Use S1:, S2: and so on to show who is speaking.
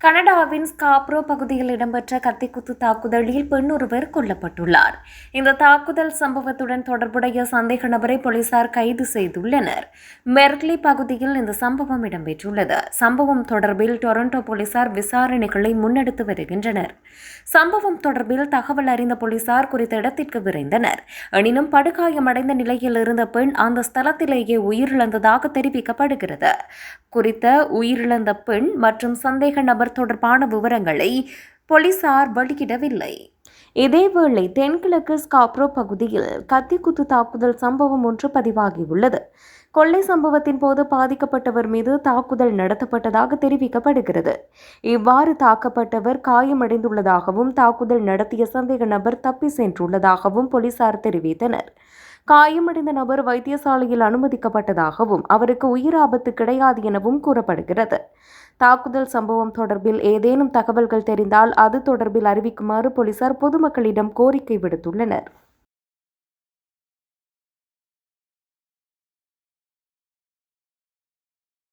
S1: கனடாவின் ஸ்காப்ரோ பகுதியில் இடம்பெற்ற கத்திக்குத்து தாக்குதலில் பெண் ஒருவர் கொல்லப்பட்டுள்ளார். இந்த தாக்குதல் சம்பவத்துடன் தொடர்புடைய சந்தேக நபரை போலீசார் கைது செய்துள்ளனர். மெர்க்லி பகுதியில் இந்த சம்பவம் இடம்பெற்றுள்ளது. சம்பவம் தொடர்பில் டொரண்டோ போலீசார் விசாரணைகளை முன்னெடுத்து வருகின்றனர். சம்பவம் தொடர்பில் தகவல் அறிந்த போலீசார் குறித்த இடத்திற்கு விரைந்தனர். எனினும் படுகாயமடைந்த நிலையில் இருந்த பெண் அந்த ஸ்தலத்திலேயே உயிரிழந்ததாக தெரிவிக்கப்படுகிறது. குறித்த உயிரிழந்த பெண் மற்றும் சந்தேக நபர் தொடர்பான விவரங்களை போலீசார் வெளியிடவில்லை. இதேவேளை தென்கிழக்கு ஸ்காப்ரோ பகுதியில் கத்திக்குத்து தாக்குதல் சம்பவம் ஒன்று பதிவாகியுள்ளது. கொள்ளை சம்பவத்தின் போது பாதிக்கப்பட்டவர் மீது தாக்குதல் நடத்தப்பட்டதாக தெரிவிக்கப்படுகிறது. இவ்வாறு தாக்கப்பட்டவர் காயமடைந்துள்ளதாகவும் தாக்குதல் நடத்திய சந்தேக நபர் தப்பி சென்றுள்ளதாகவும் போலீசார் தெரிவித்தனர். காயமடைந்த நபர் வைத்தியசாலையில் அனுமதிக்கப்பட்டதாகவும் அவருக்கு உயிர் ஆபத்து கிடையாது எனவும் கூறப்படுகிறது. தாக்குதல் சம்பவம் தொடர்பில் ஏதேனும் தகவல்கள் தெரிந்தால் அது தொடர்பில் அறிவிக்குமாறு போலீசார் பொதுமக்களிடம் கோரிக்கை விடுத்துள்ளனர்.